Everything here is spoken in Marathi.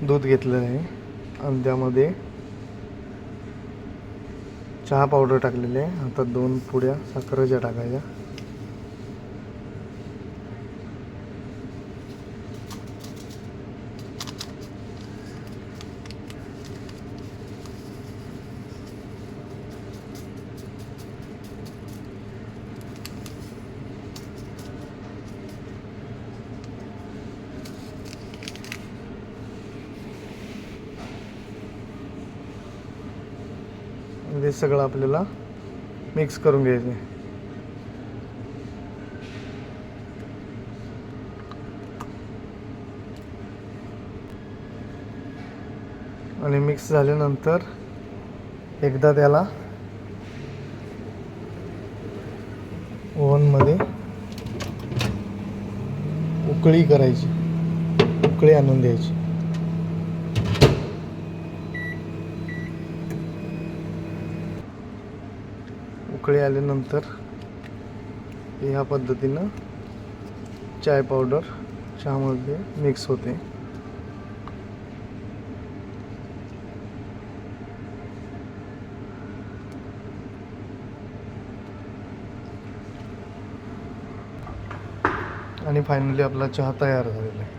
दूध घेतलेलं आहे आणि त्यामध्ये चहा पावडर टाकलेली आहे. आता दोन पुड्या साखरेच्या टाकायच्या. हे सगळं आपल्याला मिक्स करून घ्यायचं आणि मिक्स झाल्यानंतर एकदा त्याला ओव्हनमध्ये उकळी करायची. उकळी आणून द्यायची. उकळी आल्यानंतर ह्या पद्धतीनं चाय पावडर चहामध्ये मिक्स होते. आणि फायनली आपला चहा तयार झालेला आहे.